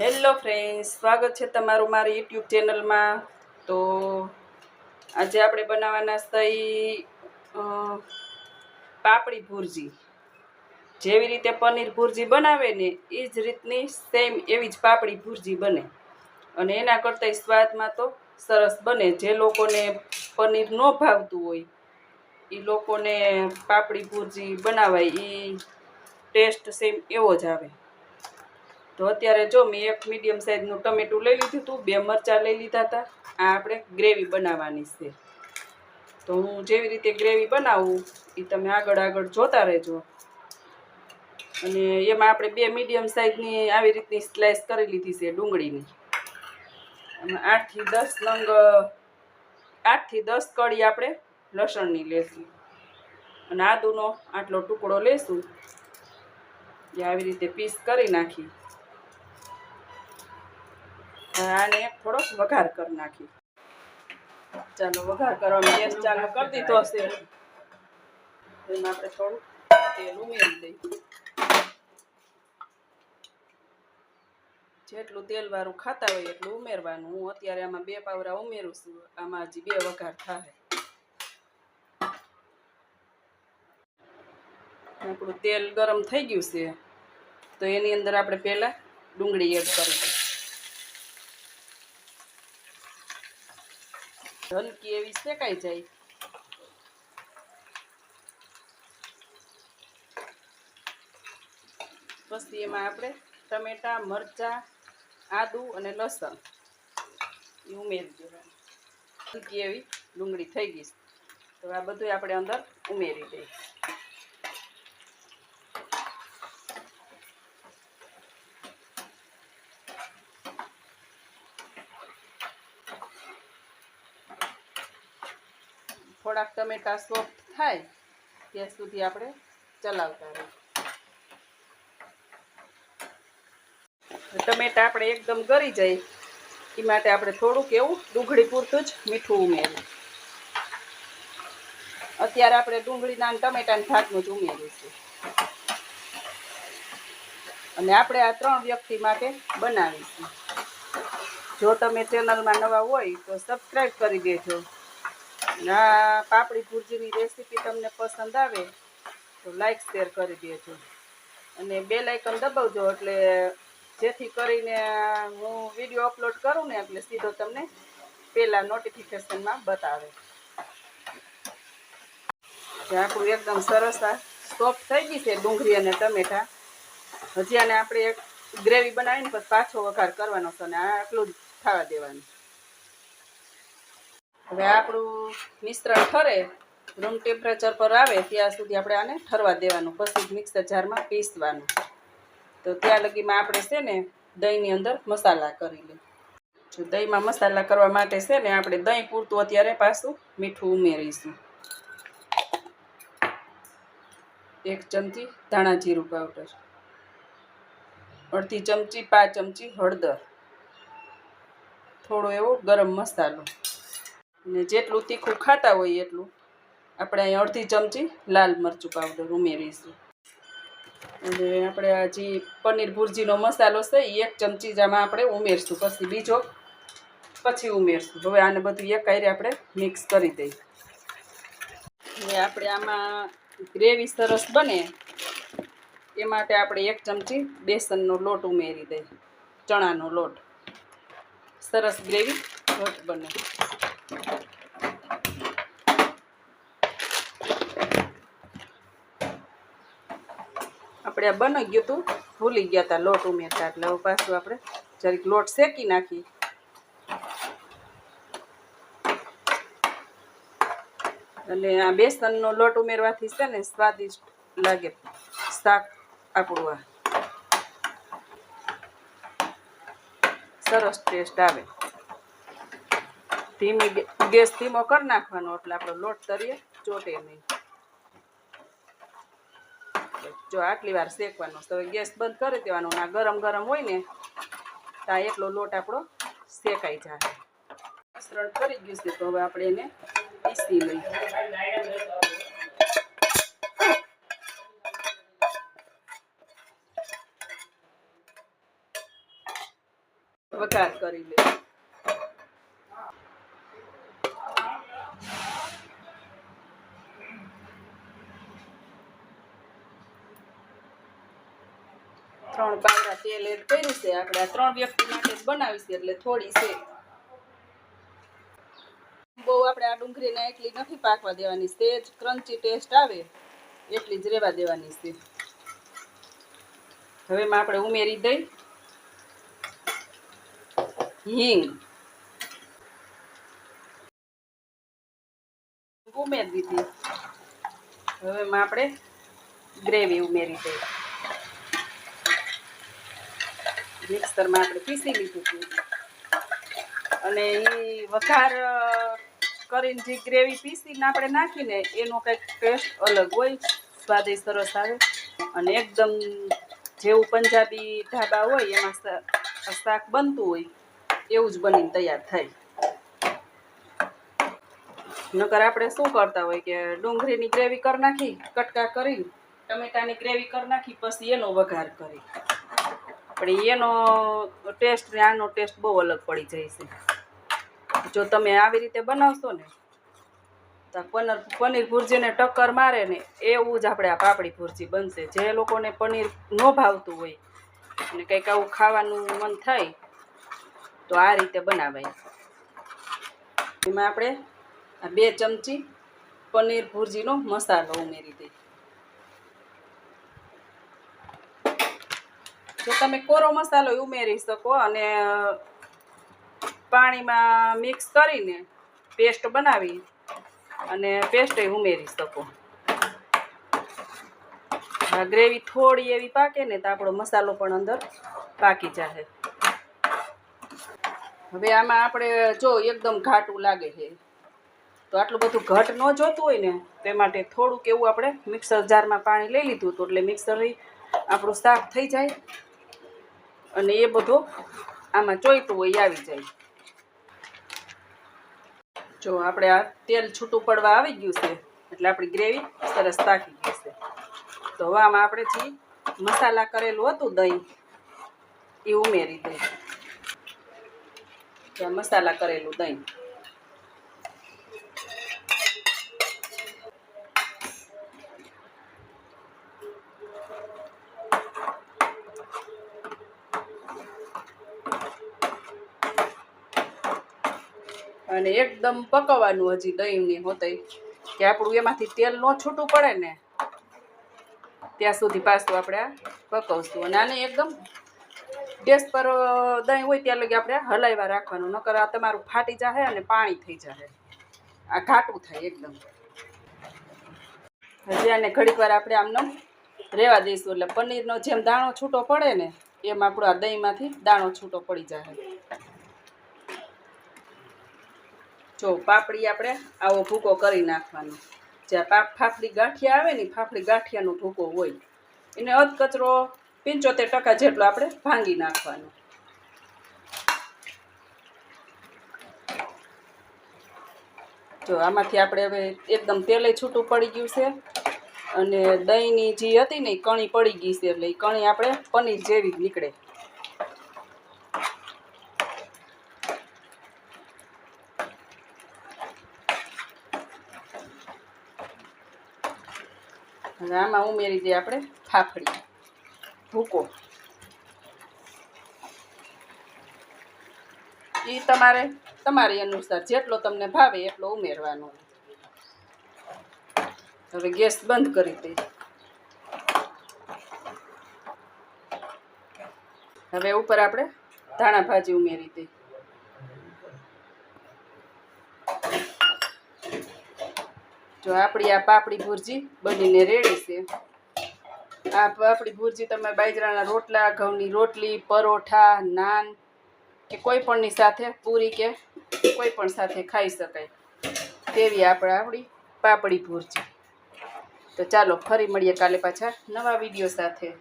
Hello friends, સ્વાગત છે તમારું મારી યુટ્યુબ ચેનલમાં. તો આજે આપણે બનાવવાના થઈ પાપડી ભુરજી. જેવી રીતે પનીર ભુરજી બનાવે ને એ જ રીતની સેમ એવી જ પાપડી ભુરજી બને. અને એના કરતાંય સ્વાદમાં તો સરસ બને. જે લોકોને પનીર ન ભાવતું હોય એ લોકોને પાપડી ભુરજી બનાવાય એ ટેસ્ટ સેમ એવો જ આવે. તો અત્યારે જો મેં એક મીડિયમ સાઇઝનું ટમેટું લઈ લીધું હતું, બે મરચાં લઈ લીધા હતા. આ આપણે ગ્રેવી બનાવવાની છે. તો હું જેવી રીતે ગ્રેવી બનાવું એ તમે આગળ આગળ જોતા રહેજો. અને એમાં આપણે બે મીડિયમ સાઇઝની આવી રીતની સ્લાઇસ કરી લીધી છે ડુંગળીની. અને આઠથી દસ નંગ આઠથી દસ કળી આપણે લસણની લેશું. અને આદુનો આટલો ટુકડો લેશું. એ આવી રીતે પીસ કરી નાખી. આને થોડોક વઘાર કરી નાખી. ચાલો, વઘાર કરવાનો ગેસ ચાલુ કરી દીધો હશે. એમાં આપણે થોડું તેલ ઉમેરી દઈએ. જેટલું તેલ વાળું ખાતા હોય એટલું ઉમેરવાનું. હું અત્યારે આમાં બે પાવરા ઉમેરું છું. આમાં હજી બે વઘાર થાય આપણું તેલ ગરમ થઈ ગયું છે. તો એની અંદર આપણે પહેલાં ડુંગળી એડ કરી દઈએ હલકી એવી શેકાઈ જાય. પછી એમાં આપણે ટમેટા, મરચાં, આદુ અને લસણ એ ઉમેરી દેવાનું. હલકી એવી ડુંગળી થઈ ગઈ તો આ બધું આપણે અંદર ઉમેરી દઈએ થોડાક ટમેટા સોફ્ટ થાય, ત્યાં સુધી આપણે ચલાવતા રહીએ ટમેટા આપણે એકદમ ગરી જાય એ માટે આપણે થોડુંક એવું ડુંગળી પૂરતું જ મીઠું ઉમેર્યું અત્યારે આપણે ડુંગળીના ટમેટાના ભાગનું જ ઉમેરીશું. અને આપણે આ ત્રણ વ્યક્તિ માટે બનાવીશું. જો તમે ચેનલમાં નવા હોય તો સબસ્ક્રાઈબ કરી દેજો. આ પાપડી ભુરજીની રેસીપી તમને પસંદ આવે, તો લાઈક શેર કરી દેજો. અને બે લાઇકન દબાવજો, એટલે જેથી કરીને હું વીડિયો અપલોડ કરું ને, એટલે સીધો તમને પહેલાં નોટિફિકેશનમાં બતાવે. આપણું એકદમ સરસ આ સોફ્ટ થઈ ગઈ છે ડુંગળી અને ટમેટા. હજી આને આપણે એક ગ્રેવી બનાવીને પછી પાછો વઘાર કરવાનો છે, અને આ આટલું જ ખાવા દેવાનું. હવે આપણું મિશ્રણ ઠરે રૂમ ટેમ્પરેચર પર આવે, ત્યાં સુધી આપણે આને ઠરવા દેવાનું, પછી મિક્સર જારમાં પીસવાનું. તો ત્યાં લગીમાં આપણે છે ને, દહીંની અંદર મસાલા કરી લઈએ. જો દહીંમાં મસાલા કરવા માટે છે ને, આપણે દહીં પૂરતું અત્યારે પાછું મીઠું ઉમેરીશું. એક ચમચી ધાણા જીરું પાવડર અડધી ચમચી, પાંચ ચમચી હળદર, થોડો એવો ગરમ મસાલો. ને જેટલું તીખું ખાતા હોય એટલું. આપણે અહીં અડધી ચમચી લાલ મરચું પાવડર ઉમેરીશું. અને આપણે આ જે પનીર ભુરજીનો મસાલો છે એ એક ચમચી જામાં આપણે ઉમેરશું. પછી બીજો પછી ઉમેરશું. હવે આને બધું એક કરી આપણે મિક્સ કરી દઈએ. હવે આપણે આમાં ગ્રેવી સરસ બને, એ માટે આપણે એક ચમચી બેસનનો લોટ ઉમેરી દઈએ. ચણાનો લોટ. સરસ ગ્રેવી ઘટ બને. આપણે આ બની ગયું હતું ભૂલી ગયા હતા લોટ ઉમેરતા, એટલે હવે પાછું આપણે જરીક લોટ શેકી નાખીએ. અને આ બેસનનો લોટ ઉમેરવાથી છે ને સ્વાદિષ્ટ લાગે, શાક આપણું આ. સરસ ટેસ્ટ આવે. ધીમી ગેસ ધીમો કરી નાખવાનો, એટલે આપણો લોટ તરીએ ચોટે નહીં. જો આટલી વાર શેકવાનો તો ગેસ બંધ કરી દેવાનો આ ગરમ ગરમ હોય ને, તો એટલો લોટ આપણો શેકાઈ જાય. મિશ્રણ કરી ગયું છે, તો હવે આપણે એને પીસી લઈએ. વઘાર કરી લે. ત્રણ પાવડા તેલ એડ કર્યું છે. આપણે આ ત્રણ વ્યક્તિ માટે જ બનાવીશ એટલે થોડી છે. બહુ આપણે આ ડુંગળીને એટલી નથી પાકવા દેવાની સેજ ક્રન્ચી ટેસ્ટ આવે, એટલી જ રહેવા દેવાની છે. હવે એમાં આપણે ઉમેરી દઈ. હિંગ. ઉમેરી દીધી. હવે એમાં આપણે ગ્રેવી ઉમેરી દઈ. મિક્સરમાં આપણે પીસી લીધું હતું. અને એ વઘાર કરીને જે ગ્રેવી પીસીને આપણે નાખીને એનો કંઈક ટેસ્ટ અલગ હોય, સ્વાદ સરસ આવે. અને એકદમ જેવું પંજાબી ઢાબા હોય, એમાં શાક બનતું હોય, એવું જ બનીને તૈયાર થાય. નકર આપણે શું કરતા હોય કે ડુંગળીની ગ્રેવી કરી નાખી, કટકા કરી ટમેટાની ગ્રેવી કરી નાખી, પછી એનો વઘાર કરી. પણ એનો ટેસ્ટ ને આનો ટેસ્ટ બહુ અલગ પડી જાય છે. જો તમે આવી રીતે બનાવશો ને, તો પનીર પનીર ભુરજીને ટક્કર મારે ને, એવું જ આપણે આ પાપડી ભુરજી બનશે. જે લોકોને પનીર ન ભાવતું હોય અને કંઈક આવું ખાવાનું મન થાય, તો આ રીતે બનાવાય. એમાં આપણે આ બે ચમચી પનીર ભુરજીનો મસાલો ઉમેરી દઈએ. જો તમે કોરો મસાલો ઉમેરી શકો અને પાણીમાં મિક્સ કરીને પેસ્ટ બનાવી અને પેસ્ટ ઉમેરી શકો. આ ગ્રેવી થોડી એવી પાકે ને તો આપણો મસાલો પણ અંદર પાકી જશે હવે આમાં આપણે જો એકદમ ઘાટું લાગે છે. તો આટલું બધું ઘટ ન જોતું હોય ને, તે માટે થોડુંક એવું આપણે મિક્સર જારમાં પાણી લઈ લીધું હતું એટલે મિક્સર આપણું સાફ થઈ જાય. અને એ બધું આમાં ચોઈતું હોય આવી જાય. જો આપણે આ તેલ છૂટું પડવા આવી ગયું છે, એટલે આપણી ગ્રેવી સરસ તાકી ગઈ છે. તો હવે આમાં આપણે જે મસાલા કરેલું હતું દહીં, એ ઉમેરી દઈએ. મસાલા કરેલું દહીં. અને એકદમ પકવવાનું હજી દહીંની હોતઈ કે આપણું એમાંથી તેલ ન છૂટું પડે ને, ત્યાં સુધી પાછું આપણે પકવશું. અને આને એકદમ ગેસ પર દહીં હોય ત્યાં લગી આપણે હલાવ્યા રાખવાનું. નકર આ તમારું ફાટી જાય અને પાણી થઈ જાય આ ઘાટું થાય એકદમ. હજી આને ઘડીક વાર આપણે આમનો રહેવા દઈશું. એટલે પનીરનો જેમ દાણો છૂટો પડે ને, એમ આપણું આ દહીંમાંથી દાણો છૂટો પડી જાય જો પાપડી આપણે આવો ભૂકો કરી નાખવાનો. જ્યાં પાપ ફાફડી ગાંઠિયા આવે ને ફાફડી ગાંઠિયાનો ભૂકો હોય. એને અધકચરો પંચોતેર ટકા જેટલો આપણે ભાંગી નાખવાનો. જો આમાંથી આપણે હવે એકદમ તેલે છૂટું પડી ગયું છે. અને દહીંની જે હતી ને એ કણી પડી ગઈ છે, એટલે એ કણી આપણે પનીર જેવી જ નીકળે. હવે આમાં ઉમેરી દઈએ આપણે ફાફડી. ભૂકો. એ તમારે, તમારી અનુસાર જેટલો તમને ભાવે એટલો ઉમેરવાનો. હવે ગેસ બંધ કરી દઈએ. હવે ઉપર આપણે ધાણા ભાજી ઉમેરી દઈએ. જો આપણી આ પાપડી ભુરજી બનીને રેડી છે. આ પાપડી ભુરજી તમે બાજરાના રોટલા, ઘઉંની રોટલી, પરોઠા, નાન કે કોઈ પણની સાથે, પૂરી કે કોઈ પણ સાથે ખાઈ શકાય. તેવી આપણે આપણી પાપડી ભુરજી. તો ચાલો ફરી મળીએ કાલે પાછા નવા વીડિયો સાથે.